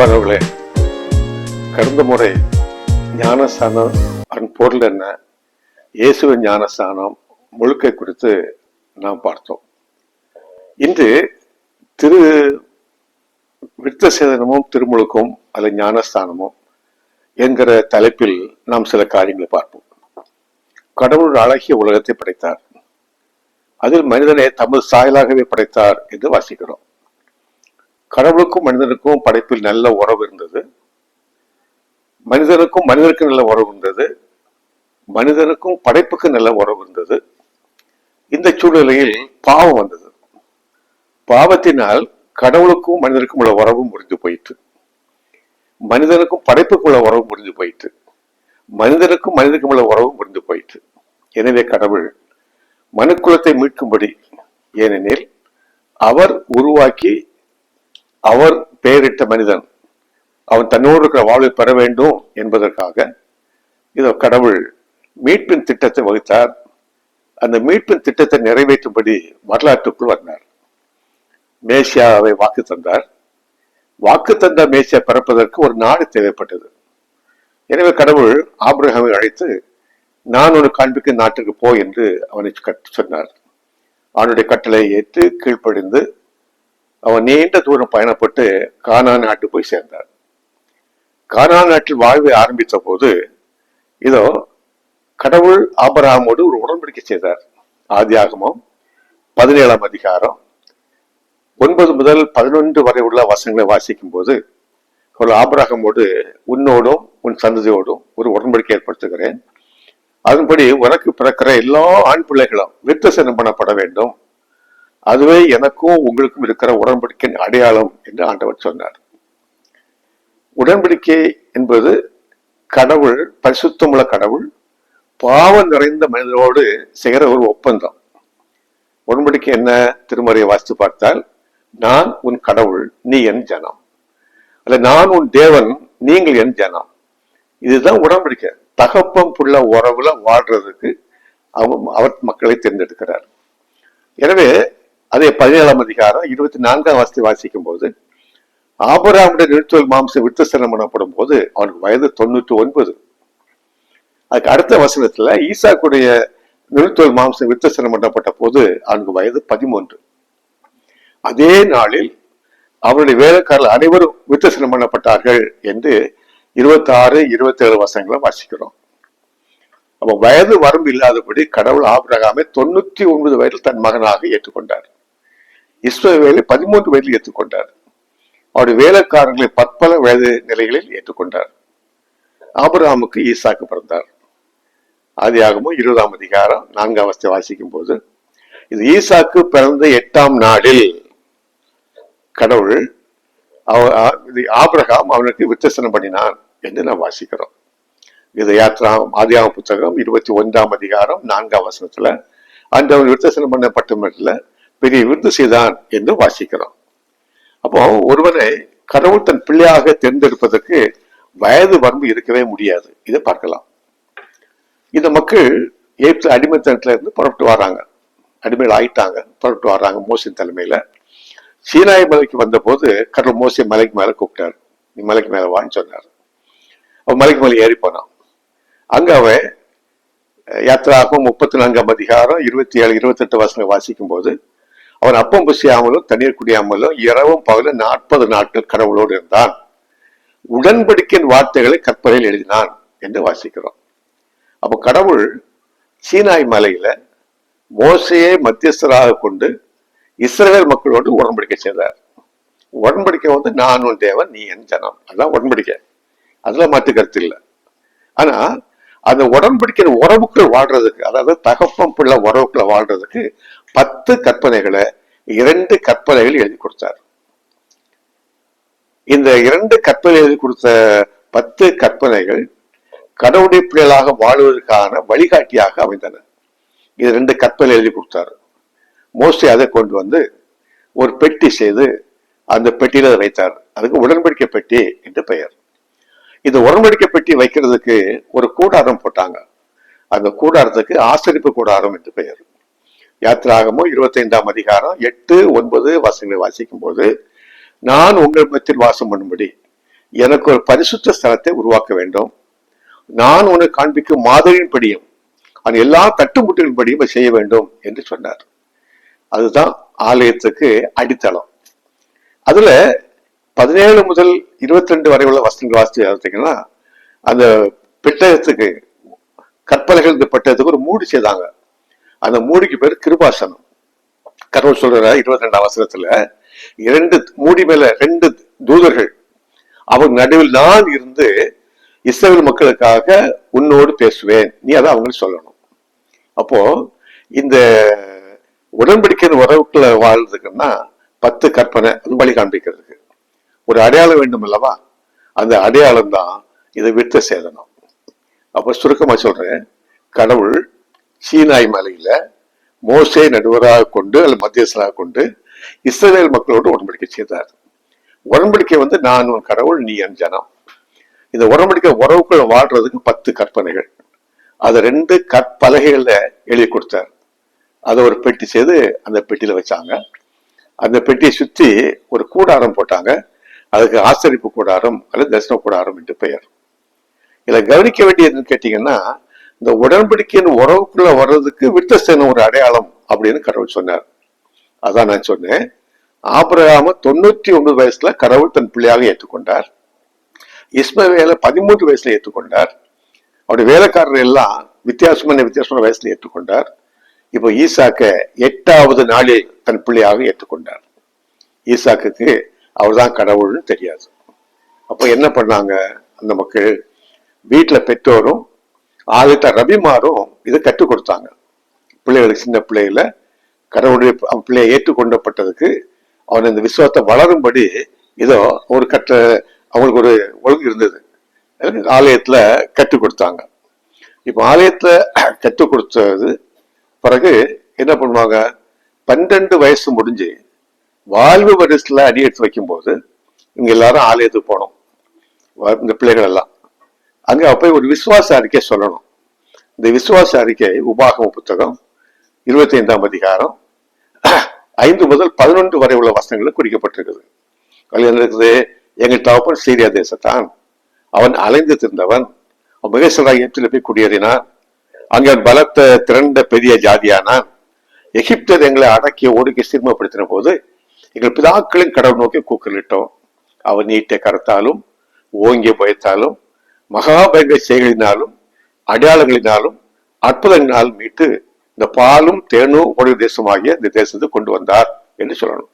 அன்பானவர்களே கடந்த முறை ஞானஸ்தானம் அதன் பொருள் என்ன? இயேசுவின் ஞானஸ்தானம் முழுக்கை குறித்து நாம் பார்த்தோம். இன்று திரு விருத்த சேதனமும் திருமுழுக்கும் அல்ல ஞானஸ்தானமும் என்கிற தலைப்பில் நாம் சில காரியங்களை பார்ப்போம். கடவுள் அழகிய உலகத்தை படைத்தார். அதில் மனிதனை தமது சாயலாகவே படைத்தார் என்று வாசிக்கிறோம். கடவுளுக்கும் மனிதனுக்கும் படைப்பில் நல்ல உறவு இருந்தது. மனிதனுக்கும் மனிதனுக்கும் நல்ல உறவு இருந்தது. மனிதனுக்கும் படைப்புக்கு நல்ல உறவு இருந்தது. இந்த சூழ்நிலையில் பாவம் வந்தது. பாவத்தினால் கடவுளுக்கும் மனிதனுக்கும் உள்ள உறவு முறிந்து போயிற்று. மனிதனுக்கும் படைப்புக்குள்ள உறவு முறிந்து போயிற்று. மனிதனுக்கும் மனிதனுக்கும் உள்ள உறவு முறிந்து போயிற்று. எனவே கடவுள் மனுக்குலத்தை மீட்கும்படி ஏனெனில் அவர் உருவாக்கி அவர் பெயரிட்ட மனிதன். அவன் தன்னோடு இருக்கிற வாழ்வை பெற வேண்டும் என்பதற்காக இதோ கடவுள் மீட்பின் திட்டத்தை வகுத்தார். அந்த மீட்பின் திட்டத்தை நிறைவேற்றும்படி வரலாற்றுக்குள் வந்தார். மேசியாவை வாக்கு தந்தார். வாக்கு தந்த மேசியா பிறப்பதற்கு ஒரு நாடு தேவைப்பட்டது. எனவே கடவுள் ஆபிரகாமை அழைத்து நான் உனக்கு காண்பிக்கும் நாட்டுக்கு போ என்று அவனை சொன்னார். அவனுடைய கட்டளை ஏற்று கீழ்ப்படிந்து அவன் நீண்ட தூரம் பயணப்பட்டு கானா நாட்டு போய் சேர்ந்தார். கானா நாட்டில் வாழ்வை ஆரம்பித்த போது இதோ கடவுள் ஆபராமோடு ஒரு உடன்படிக்கை செய்தார். ஆதியாகமம் பதினேழாம் அதிகாரம் ஒன்பது முதல் பதினொன்று வரை உள்ள வசங்களை வாசிக்கும் போது ஒரு ஆபரகமோடு உன்னோடும் உன் சந்ததியோடும் ஒரு உடன்படிக்கை ஏற்படுத்துகிறேன். அதன்படி உனக்கு பிறக்கிற எல்லா ஆண் பிள்ளைகளும் விருத்தசனம் பண்ணப்பட வேண்டும். அதுவே எனக்கும் உங்களுக்கும் இருக்கிற உடன்படிக்கையின் அடையாளம் என்று ஆண்டவர் சொன்னார். உடன்படிக்கை என்பது கடவுள் பரிசுத்தமுள்ள கடவுள் பாவம் நிறைந்த மனிதரோடு செய்கிற ஒரு ஒப்பந்தம். உடன்படிக்கை என்ன? திருமறையை வாசித்து பார்த்தால் நான் உன் கடவுள் நீ என் ஜனம். அல்ல நான் உன் தேவன் நீங்கள் என் ஜனம். இதுதான் உடன்படிக்கை. தகப்பம் புள்ள உறவுல வாழ்றதுக்கு அவர் மக்களை தேர்ந்தெடுக்கிறார். எனவே அதே பதினேழாம் அதிகாரம் இருபத்தி நான்காம் வாசத்தை வாசிக்கும் போது ஆபராமுடைய நிறுத்தல் மாம்சம் விருத்தசனம் பண்ணப்படும் போது அவனுக்கு வயது தொண்ணூற்றி ஒன்பது. அதுக்கு அடுத்த வசனத்துல ஈசாக்குடைய நிறுத்தல் மாம்சம் விருத்தசனம் பண்ணப்பட்ட போது அவனுக்கு வயது பதிமூன்று. அதே நாளில் அவருடைய வேலைக்காரர்கள் அனைவரும் விருத்தசனம் பண்ணப்பட்டார்கள் என்று இருபத்தி ஆறு இருபத்தி ஏழு வருஷங்களை வாசிக்கிறோம். அப்ப வயது வரம்பு இல்லாதபடி கடவுள் ஆபிரகாமை தொண்ணூத்தி ஒன்பது வயதில் தன் மகனாக ஏற்றுக்கொண்டார். இஸ்ரவேலை பதிமூன்று வயதில் ஏற்றுக்கொண்டார். அவருடைய வேலைக்காரர்களை பற்பல வயது நிலைகளில் ஏற்றுக்கொண்டார். ஆபராமுக்கு ஈசாக்கு பிறந்தார். ஆதியாகமும் இருபதாம் அதிகாரம் நான்காம் அவஸ்தை வாசிக்கும் போது இது ஈசாக்கு பிறந்த எட்டாம் நாளில் கடவுள் அவ- இது ஆபிரகாம் அவனுக்கு வித்தசனம் பண்ணினான் என்று நாம் வாசிக்கிறோம். இது யாத்ரா ஆதியாம புத்தகம் இருபத்தி ஒன்றாம் அதிகாரம் நான்காம் வசனத்துல அந்த அவன் வித்தசனம் பண்ணப்பட்ட மட்டும் பெரிய விருது செய்தான் என்று வாசிக்கிறோம். அப்போ ஒருவனை கடவுள் தன் பிள்ளையாக தேர்ந்தெடுப்பதற்கு வயது வரம்பு இருக்கவே முடியாது. இதை பார்க்கலாம். இந்த மக்கள் ஏற்று அடிமைத்தனத்துல இருந்து புறப்பட்டு வராங்க. அடிமையில் ஆயிட்டாங்க. புறப்பட்டு வர்றாங்க மோசின் தலைமையில. சீனாய் மலைக்கு வந்தபோது கடவுள் மோசி மலைக்கு மேல கூப்பிட்டாரு. நீ மலைக்கு மேல வான்னு சொன்னார். அவன் மலைக்கு மேலே ஏறி போனான். அங்க அவன் யாத்திராகும் முப்பத்தி நான்காம் அதிகாரம் இருபத்தி ஏழு இருபத்தெட்டு வருஷங்கள் வாசிக்கும் போது அவன் அப்பம் பசியாமலும் தண்ணீர் குடியாமலும் இரவும் பகலும் நாற்பது நாட்கள் கடவுளோடு இருந்தான். உடன்படிக்கையின் வார்த்தைகளை கற்பனையில் எழுதினான் என்று வாசிக்கிறோம். அப்போ கடவுள் சீனாய் மலையில மோசையை மத்தியஸ்தராக கொண்டு இஸ்ரேல் மக்களோடு உடன்படிக்கை செய்தார். உடன்படிக்கை வந்து நான் உன் தேவன் நீ என் ஜனம். அதான் உடன்படிக்கை. அதுல மாற்று கருத்து இல்லை. ஆனா அந்த உடன்படிக்கை உறவுக்குள் வாழ்றதுக்கு அதாவது தகப்பம் பிள்ளை உறவுக்குள்ள வாழ்றதுக்கு பத்து கற்பனைகளை இரண்டு கற்பனைகள் எழுதி கொடுத்தார். இந்த இரண்டு கற்பனை எழுதி கொடுத்த பத்து கற்பனைகள் கடவுளுடைய பிள்ளைகளாக வாழ்வதற்கான வழிகாட்டியாக அமைந்தன. இது ரெண்டு கற்பனை எழுதி கொடுத்தாரு. மோஸ்ட்லி அதை கொண்டு வந்து ஒரு பெட்டி செய்து அந்த பெட்டியில் அதை வைத்தார். அதுக்கு உடன்படிக்கை பெட்டி என்று பெயர். இந்த உடன்படிக்கை பெட்டி வைக்கிறதுக்கு ஒரு கூடாரம் போட்டாங்க. அந்த கூடாரத்துக்கு ஆசரிப்பு கூடாரம் என்று பெயர். யாத்திராகமோ இருபத்தைந்தாம் அதிகாரம் எட்டு ஒன்பது வாசங்களை வாசிக்கும் போது நான் உங்கள் மத்தியில் வாசம் பண்ணும்படி எனக்கு ஒரு பரிசுத்த ஸ்தலத்தை உருவாக்க வேண்டும். நான் உனக்கு காண்பிக்கும் மாதிரியின் படியும் அவன் எல்லா கட்டுமுட்டுகளின் படியும் செய்ய வேண்டும் என்று சொன்னார். அதுதான் ஆலயத்துக்கு அடித்தளம். அதுல பதினேழு முதல் இருபத்தி ரெண்டு வரை உள்ள வசனங்கள் வாசித்து பார்த்தீங்கன்னா அந்த பெட்டகத்துக்கு கற்பலைகள் இந்த பெட்டகத்துக்கு ஒரு மூடி செய்தாங்க. அந்த மூடிக்கு பேர் கிருபாசனம். கடவுள் சொல்ற இருபத்தி ரெண்டாம் வசனத்துல இரண்டு மூடி மேல ரெண்டு தூதர்கள் அவர் நடுவில் நான் இருந்து இஸ்ரேல் மக்களுக்காக உன்னோடு பேசுவேன். நீ அதை அவங்களுக்கு சொல்லணும். அப்போ இந்த உடன்படிக்கை உறவுக்குள்ள வாழ்றதுக்குன்னா பத்து கற்பனை அது வழி காண்பிக்கிறதுக்கு. ஒரு அடையாளம் வேண்டும் அல்லவா? அந்த அடையாளம் தான் இதை விட்டு சேதனம். அப்ப சுருக்கமா சொல்றேன் கடவுள் சீனாய் மலையில மோசே நடுவராக கொண்டு அல்லது மத்தியஸ்தராக கொண்டு இஸ்ரேல் மக்களோடு உடன்படிக்கை செய்தார். உடன்படிக்கை வந்து நான் உன் கடவுள் நீ என் ஜனம். இந்த உடன்படிக்கை உறவுக்குள்ள வாழ்றதுக்கு பத்து கற்பனைகள். அதை ரெண்டு கற்பலகைகளில் எழுதி கொடுத்தார். அதை ஒரு பெட்டி செய்து அந்த பெட்டியில் வச்சாங்க. அந்த பெட்டியை சுற்றி ஒரு கூடாரம் போட்டாங்க. அதுக்கு ஆசரிப்பு கூடாரம் அல்லது தரிசன கூடாரம் என்று பெயர். இதில் கவனிக்க வேண்டியதுன்னு கேட்டிங்கன்னா இந்த உடன்படிக்கையின் உறவுக்குள்ள வர்றதுக்கு விட்டசேன ஒரு அடையாளம் அப்படின்னு கடவுள் சொன்னார். அதான் நான் சொன்னேன். ஆபிரகாம தொண்ணூற்றி ஒன்பது வயசுல கடவுள் தன் பிள்ளையாக ஏற்றுக்கொண்டார். இஸ்மவேல பதிமூன்று வயசுல ஏற்றுக்கொண்டார். அவருடைய வேலைக்காரர் எல்லாம் வித்தியாசமான வித்தியாசமான வயசுல ஏற்றுக்கொண்டார். இப்போ ஈசாக்க எட்டாவது நாளில் தன் பிள்ளையாக ஏற்றுக்கொண்டார். ஈசாக்குக்கு அவர்தான் கடவுள்னு தெரியாது. அப்போ என்ன பண்ணாங்க அந்த மக்கள்? வீட்டுல பெற்றோரும் ஆகிட்ட ரபிமாரும் இதை கற்றுக் கொடுத்தாங்க. பிள்ளைகளுக்கு சின்ன பிள்ளைகள கடவுளுடைய பிள்ளையை ஏற்றுக்கொண்டப்பட்டதுக்கு அவன் இந்த விசுவாசத்தை வளரும்படி இதோ ஒரு கற்ற அவங்களுக்கு ஒரு ஒழுங்கு இருந்தது. ஆலயத்துல கற்றுக் கொடுத்தாங்க. இப்போ ஆலயத்தை கற்றுக் கொடுத்தது பிறகு என்ன பண்ணுவாங்க? பன்னெண்டு வயசு முடிஞ்சு வாழ்வு வரிசையில் அடி எடுத்து வைக்கும்போது இவங்க எல்லாரும் ஆலயத்துக்கு போனோம் வ- இந்த பிள்ளைகள் எல்லாம். அங்க அப்போ ஒரு விசுவாச அறிக்கை சொல்லணும். இந்த விசுவாச அறிக்கை உபாகம புத்தகம் இருபத்தி ஐந்தாம் அதிகாரம் ஐந்து முதல் பதினொன்று வரை உள்ள வசனங்கள் குறிக்கப்பட்டிருக்குது. அதில் என்ன இருக்குது? எங்கள் தகப்பன் சீரியா தேசத்தான். அவன் அலைந்து திருந்தவன். அவன் மிகசலாக போய் குடியேறினான். அங்கே அவன் பலத்த திரண்ட பெரிய ஜாதியானான். எகிப்தர் எங்களை அடக்கி ஒடுக்கி சிறுமப்படுத்தின போது எங்கள் பிதாக்களின் கடவுள் நோக்கி கூக்கலிட்டோம் அவன் நீட்டை கரத்தாலும் ஓங்கிய பயத்தாலும் மகாபயங்க செய்களினாலும் அடையாளங்களினாலும் அற்புதங்களினாலும் மீட்டு இந்த பாலும் தேனும் உடைய தேசமாகிய இந்த தேசத்தை கொண்டு வந்தார் என்று சொல்லணும்.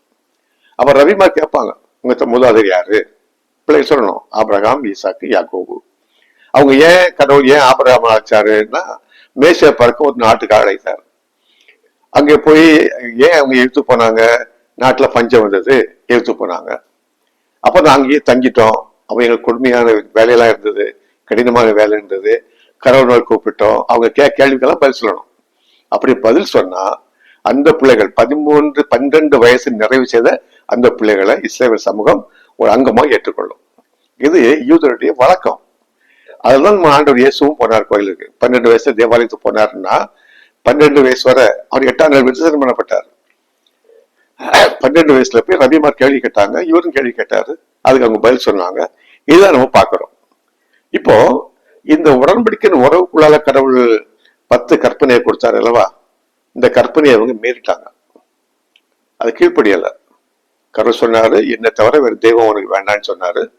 அப்ப ரவிமா கேட்பாங்க உங்க த- யாரு? பிள்ளைங்க சொல்லணும் ஆபிரகாம் ஈசாக்கு யாக்கோபு. அவங்க ஏன் கடவுள் ஏன் ஆபிரகாம் அழைச்சாருன்னா மேசை பறக்க ஒரு நாட்டுக்கு அழைத்தார். அங்கே போய் ஏன் அவங்க இழுத்து போனாங்க? நாட்டில் பஞ்சம் வந்தது இழுத்து போனாங்க. அப்போ நான் அங்கேயே தங்கிட்டோம். அவங்க எங்களுக்கு கொடுமையான வேலையெல்லாம் இருந்தது. கடினமான வேலை இருந்தது கடவுள் கூப்பிட்டோம். அவங்க கே கேள்விக்கெல்லாம் பதில் சொல்லணும். அப்படி பதில் சொன்னா அந்த பிள்ளைகள் பதிமூன்று பன்னெண்டு வயசு நிறைவு செய்த அந்த பிள்ளைகளை இஸ்லாமிய சமூகம் ஒரு அங்கமாக ஏற்றுக்கொள்ளும். இது யூதருடைய வழக்கம். அதெல்லாம் நம்ம ஆண்டவர் இயேசுவும் போனார் கோயிலுக்கு. பன்னெண்டு வயசுல தேவாலயத்துக்கு போனாருன்னா பன்னெண்டு வயசு வரை அவர் எட்டாம் நாள் விருத்தம் பண்ணப்பட்டார். பன்னெண்டு வயசுல போய் ரவிமார் கேள்வி கேட்டாங்க இவரும் கேள்வி கேட்டாரு. அதுக்கு அவங்க பதில் சொன்னாங்க. இதுதான் நம்ம பார்க்குறோம். இப்போ இந்த உடன்படிக்கையின் உறவுக்குள்ளால கடவுள் பத்து கற்பனையை கொடுத்தாரு அல்லவா? இந்த கற்பனையை அவங்க மீறிட்டாங்க. அது கீழ்ப்படியலை. கடவுள் சொன்னாரு என்னை தவிர வேறு தெய்வம் உனக்கு வேண்டாம்னு சொன்னாரு.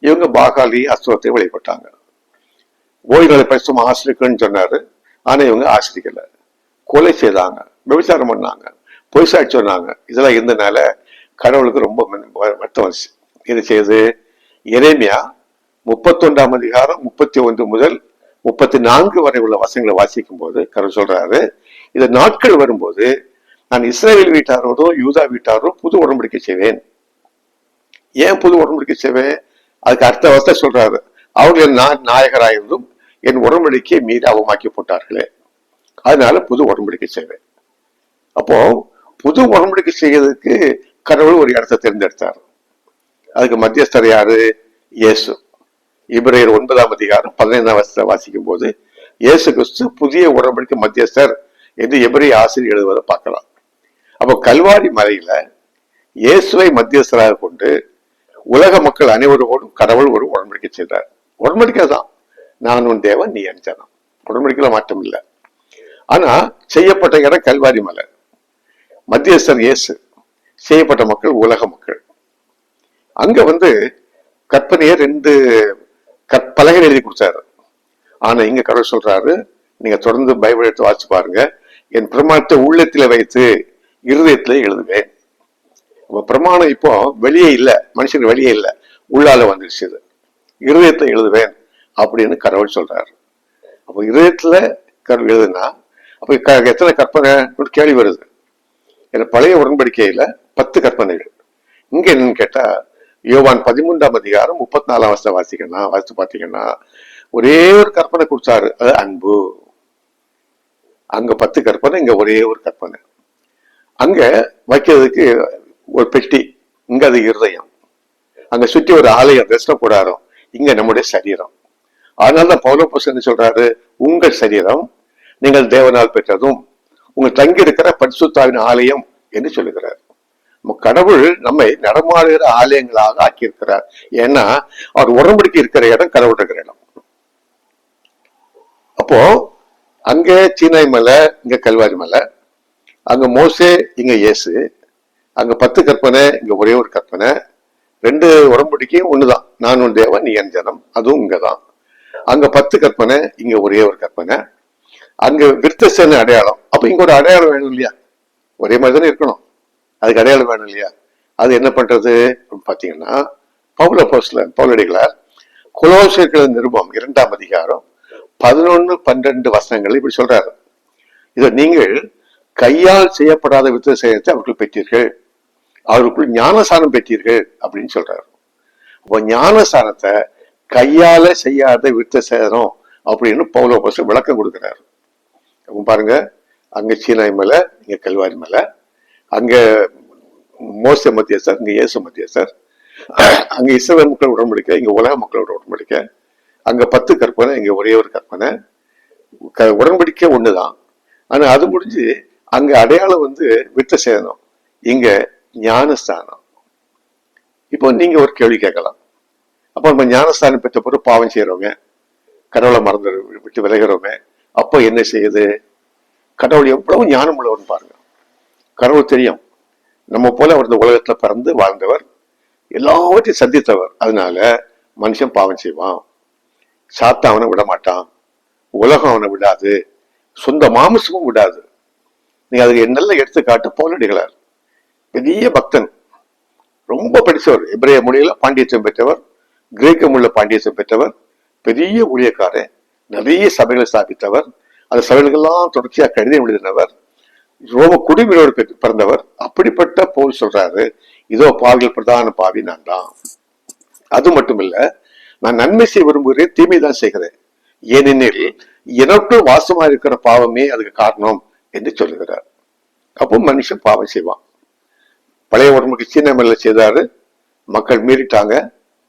இவங்க பாகாலி அசுரத்தை வழிபட்டாங்க. ஓய்வுகளை பரிசும் ஆசிரிக்கணும்னு சொன்னாரு. ஆனா இவங்க ஆசிரிக்கல. கொலை செய்தாங்க. விபச்சாரம் பண்ணாங்க. பொய் சாட்சி சொன்னாங்க. இதெல்லாம் இருந்தனால கடவுளுக்கு ரொம்ப ம- வருத்தம் வந்துச்சு. இது செய்து இறைமையா முப்பத்தொன்றாம் அதிகாரம் முப்பத்தி ஒன்று முதல் முப்பத்தி நான்கு வரை உள்ள வசங்களை வாசிக்கும் போது கடவுள் சொல்றாரு இந்த நாட்கள் வரும்போது நான் இஸ்ரேல் வீட்டாரோடோ யூதா வீட்டாரோ புது உடன்படிக்கை செய்வேன். ஏன் புது உடன்படிக்கை செய்வேன்? அதுக்கு அடுத்த வார்த்தை சொல்றாரு அவர்கள் நான் நாயகராயிருந்தும் என் உடன்படிக்கையை மீறி அவமாக்கி போட்டார்களே. அதனால புது உடன்படிக்கை செய்வேன். அப்போ புது உடன்படிக்கை செய்யறதுக்கு கடவுள் ஒரு இடத்தை தேர்ந்தெடுத்தார். அதுக்கு மத்தியஸ்தர் யாரு? இயேசு. இப்ரேயர் ஒன்பதாம் அதிகாரம் பதினைந்தாம் வருஷத்தை வாசிக்கும் போது இயேசு கிறிஸ்து புதிய உடன்படிக்கை மத்தியஸ்தர் என்று எபிரே ஆசிரியர் எழுதுவதை பார்க்கலாம். அப்போ கல்வாரி மலையில இயேசுவை மத்தியஸ்தராக கொண்டு உலக மக்கள் அனைவரோடும் கடவுள் ஒரு உடன்படிக்கை செய்தார். உடன்படிக்கை தான். நான் உன் தேவன் நீ என் ஜனம். உடன்படிக்கையில மாற்றம் இல்லை. ஆனா செய்யப்பட்ட இடம் கல்வாரி மலை. மத்தியஸ்தர் இயேசு செய்யப்பட்ட மக்கள் உலக மக்கள். அங்க வந்து கற்பனையை ரெண்டு கற்பலகை எழுதி கொடுத்தாரு. ஆனா இங்க கடவுள் சொல்றாரு நீங்க தொடர்ந்து பைபிள் எடுத்து வாசிச்சு பாருங்க. என் பிரமாணத்தை உள்ளத்தில வைத்து இருதயத்திலே எழுதுவேன். அப்ப பிரமாணம் இப்போ வெளியே இல்லை மனுஷனுக்கு வெளியே இல்லை உள்ளால வந்துருச்சு இது. இருதயத்தை எழுதுவேன் அப்படின்னு கடவுள் சொல்றாரு. அப்போ இருதயத்துல கடவுள் எழுதுனா அப்ப க- எத்தனை கற்பனை? கேள்வி வருது. ஏன்னா பழைய உடன்படிக்கையில பத்து கற்பனைகள். இங்க என்னன்னு கேட்டா யோவான் பதிமூன்றாம் அதிகாரம் முப்பத்தி நாலாம் வருஷம் வாசிக்கணும் வாசித்து பாத்தீங்கன்னா ஒரே ஒரு கற்பனை கொடுத்தாரு. அது அன்பு. அங்க பத்து கற்பனை இங்க ஒரே ஒரு கற்பனை. அங்க வைக்கிறதுக்கு ஒரு பெட்டி இங்க அது இருதயம். அங்க சுற்றி ஒரு ஆலயம் ரெஸ்ட கூடாரம் இங்க நம்முடைய சரீரம். அதனாலதான் பௌலோபஸ் சொல்றாரு? உங்கள் சரீரம் நீங்கள் தேவனால் பெற்றதும் உங்கள் தங்கி இருக்கிற பரிசுத்தாவின் ஆலயம் என்று சொல்லுகிறார். கடவுள் நம்மை நடமாடுகிற ஆலயங்களாக ஆக்கியிருக்கிறார். ஏன்னா அவர் உடம்படிக்கு இருக்கிற இடம் கடவுள் இருக்கிற இடம். அப்போ அங்க சீனாய் மலை இங்க கல்வாரி மலை அங்க மோசே இங்க இயேசு அங்க பத்து கற்பனை இங்க ஒரே ஒரு கற்பனை. ரெண்டு உடம்புடிக்கையும் ஒண்ணுதான். நான் உன் தேவன் நீ என் ஜனம். அதுவும் இங்கதான். அங்க பத்து கற்பனை இங்க ஒரே ஒரு கற்பனை. அங்க விருத்த அடையாளம். அப்ப இங்க ஒரு அடையாளம் வேணும் இல்லையா? ஒரே மாதிரி தானே இருக்கணும். அதுக்கு அடையாளம் வேணும் இல்லையா? அது என்ன பண்றது அப்படின்னு பாத்தீங்கன்னா பவுல போஸ்ல பவுலடிகளார் குலோசியர்கள் நிருபம் இரண்டாம் அதிகாரம் பதினொன்னு பன்னெண்டு வசனங்கள் இப்படி சொல்றாரு. இதை நீங்கள் கையால் செய்யப்படாத வித்தியாசத்தை அவர்கள் பெற்றீர்கள். அவருக்குள் ஞானசானம் பெற்றீர்கள் அப்படின்னு சொல்றாரு. அப்போ ஞானசானத்தை கையால செய்யாத விருத்த அப்படின்னு பவுல போஸ் விளக்கம் கொடுக்கிறாரு. அப்ப பாருங்க அங்க சீனாய் மலை இங்க கல்வாரி மலை அங்க மோச மத்தியஸ்தர் இங்க இயேசு மத்தியஸ்தர் அங்க இஸ்ரேல் மக்கள் உடன்படிக்கை இங்க உலக மக்களோட உடன்படிக்கை. அங்க பத்து கற்பனை இங்க ஒரே ஒரு கற்பனை. க- உடன்படிக்கை ஒண்ணுதான். ஆனா அது முடிஞ்சு அங்க அடையாளம் வந்து வித்த சேதனம் இங்க ஞானஸ்தானம். இப்போ நீங்க ஒரு கேள்வி கேட்கலாம். அப்போ நம்ம ஞானஸ்தானம் பெற்ற பிறகு பாவம் செய்யறவங்க கடவுளை மறந்து விட்டு விலகிறவங்க அப்போ என்ன செய்யுது? கடவுள் எவ்வளவு ஞானம் உள்ளவர்னு பாருங்க. கடவுள் தெரியும். நம்ம போல அவர் இந்த உலகத்துல பிறந்து வாழ்ந்தவர் எல்லாவற்றையும் சந்தித்தவர். அதனால மனுஷன் பாவம் செய்வான். சாத்தா அவனை விட மாட்டான். உலகம் அவனை விடாது. சொந்த மாமிசமும் விடாது. நீ அதுக்கு என்னெல்லாம் எடுத்துக்காட்டு போலடிகளார் பெரிய பக்தன். ரொம்ப படித்தவர் எபிரேய மொழியில பாண்டியத்தியம் பெற்றவர் கிரேக்க மொழியில பாண்டியத்தியம் பெற்றவர் பெரிய ஊழியக்காரர் நிறைய சபைகளை ஸ்தாபித்தவர் அந்த சபைகளுக்கெல்லாம் தொடர்ச்சியா கடிதம் எழுதினவர் ரோம குடிமையோடு பிறந்தவர். அப்படிப்பட்ட போல் சொல்றாரு இதோ பாவிகள் பிரதான பாவி நான் தான். அது மட்டும் இல்ல நான் நன்மை செய்ய விரும்புகிறேன் தீமை தான் செய்கிறேன். ஏனெனில் எனக்குள் வாசமா இருக்கிற பாவமே அதுக்கு காரணம் என்று சொல்லுகிறார். அப்போ மனுஷன் பாவம் செய்வான். பழைய உடம்புக்கு சீன மேல செய்தாரு மக்கள் மீறிட்டாங்க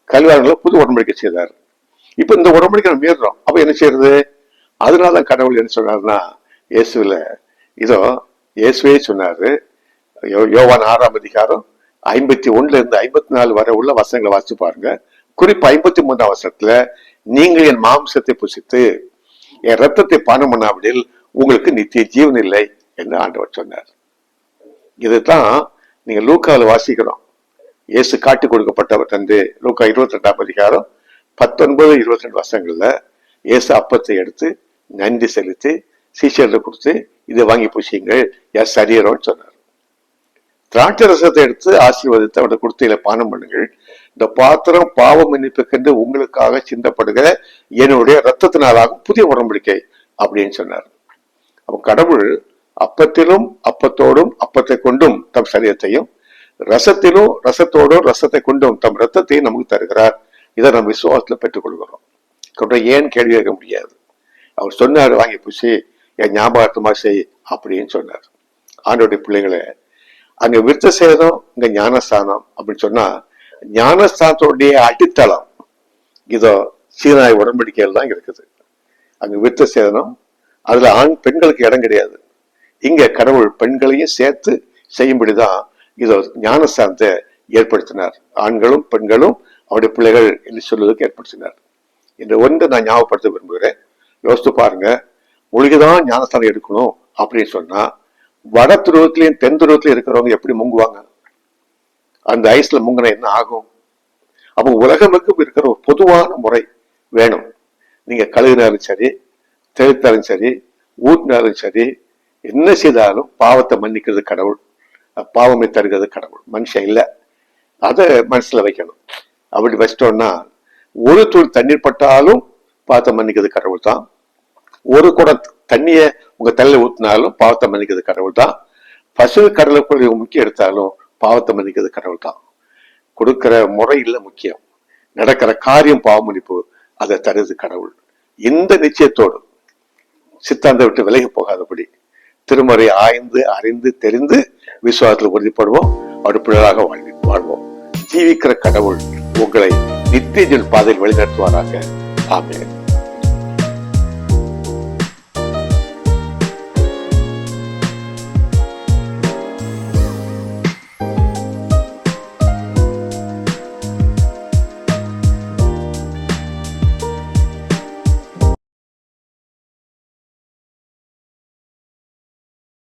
கல்வியாளர்களை புது உடம்படிக்கை செய்தாரு. இப்ப இந்த உடம்படிக்கை நம்ம மீறுறோம். அப்ப என்ன செய்யறது? அதனால கடவுள் என்ன சொல்றாருன்னா இயேசுல இதோ இயேசுவே சொன்னாரு. யோ- யோவான் ஆறாம் அதிகாரம் ஐம்பத்தி ஒன்னுல இருந்து ஐம்பத்தி நாலு வரை உள்ள வசனங்களை வாசிச்சு பாருங்க. குறிப்பு ஐம்பத்தி மூன்றாம் வசனத்துல நீங்கள் என் மாம்சத்தை புசித்து என் ரத்தத்தை பானம் பண்ணாவிடில் உங்களுக்கு நித்திய ஜீவன் இல்லை என்று ஆண்டவர் சொன்னார். இதுதான் நீங்க லூக்காவில் வாசிக்கிறோம் இயேசு காட்டி கொடுக்கப்பட்டவர் தந்து லூக்கா இருபத்தி ரெண்டாம் அதிகாரம் பத்தொன்பது இருபத்தி ரெண்டு வருஷங்கள்ல இயேசு அப்பத்தை எடுத்து நன்றி செலுத்தி சீஷர்ல கொடுத்து இதை வாங்கி பூசியுங்கள் என் சரீரம்னு சொன்னார். திராட்சை ரசத்தை எடுத்து ஆசீர்வதித்து அவருடைய கொடுத்தையில பானம் பண்ணுங்கள். இந்த பாத்திரம் பாவ மன்னிப்புக்கென்று உங்களுக்காக சிந்தப்படுகிற என்னுடைய ரத்தத்தினாலாகும் புதிய உடன்படிக்கை அப்படின்னு சொன்னார். அப்ப கடவுள் அப்பத்திலும் அப்பத்தோடும் அப்பத்தை கொண்டும் தம் சரீரத்தையும் ரசத்திலும் ரசத்தோடும் ரசத்தை கொண்டும் தம் ரத்தத்தையும் நமக்கு தருகிறார். இதை நம்ம விசுவாசத்துல பெற்றுக்கொள்கிறோம். கொண்டு ஏன் கேள்வி கேட்க முடியாது? அவர் சொன்னார் வாங்கி பூசி என் ஞாபகத்தமா செய் அப்படின்னு சொன்னார். ஆண்டோடைய பிள்ளைகளை அங்க விருத்த சேதம் இங்க ஞானஸ்தானம் அப்படின்னு சொன்னா ஞானஸ்தானத்துடைய அடித்தளம் இதோ சீனாய் உடன்படிக்கையில் தான் இருக்குது. அங்க விருத்த சேதனம் அதுல ஆண் பெண்களுக்கு இடம் கிடையாது. இங்க கடவுள் பெண்களையும் சேர்த்து செய்யும்படிதான் இதோ ஞானஸ்தானத்தை ஏற்படுத்தினார். ஆண்களும் பெண்களும் அவருடைய பிள்ளைகள் என்று சொல்வதற்கு ஏற்படுத்தினார். இந்த ஒன்றை நான் ஞாபகப்படுத்த விரும்புகிறேன். யோசித்து பாருங்க. மூலிகைதான் ஞானஸ்தானம் எடுக்கணும் அப்படின்னு சொன்னா வட துருவத்திலையும் தென் துருவத்திலையும் இருக்கிறவங்க எப்படி முங்குவாங்க? அந்த ஐஸ்ல முங்கின என்ன ஆகும்? அப்போ உலகமுக்கும் இருக்கிற ஒரு பொதுவான முறை வேணும். நீங்க கழுகினாலும் சரி தெளித்தாலும் சரி ஊட்டினாலும் சரி என்ன செய்தாலும் பாவத்தை மன்னிக்கிறது கடவுள். பாவமே தருகிறது கடவுள். மனுஷன் இல்லை. அதை மனசுல வைக்கணும். அப்படி வச்சிட்டோம்னா ஒரு தூள் தண்ணீர் பட்டாலும் பாவத்தை மன்னிக்கிறது கடவுள் தான் ஒரு குடம் தண்ணிய உங்க தலையில ஊத்தினாலும் பாவத்தை மன்னிக்கிறது கடவுள் தான் பசு கடலுக்குள்ள முக்கியம் எடுத்தாலும் பாவத்தை மன்னிக்கிறது கடவுள் தான் கொடுக்கிற முறையில் முக்கியம். நடக்கிற காரியம் பாவ அதை தருது கடவுள். இந்த நிச்சயத்தோடு சித்தாந்த விட்டு விலகி போகாதபடி திருமறை ஆய்ந்து அறிந்து தெரிந்து விசுவாசத்தில் உறுதிப்படுவோம். அவருடைய வாழ்வி வாழ்வோம். ஜீவிக்கிற கடவுள் உங்களை நித்திய பாதையில் வழிநடத்துவாராக. ஆமேன்.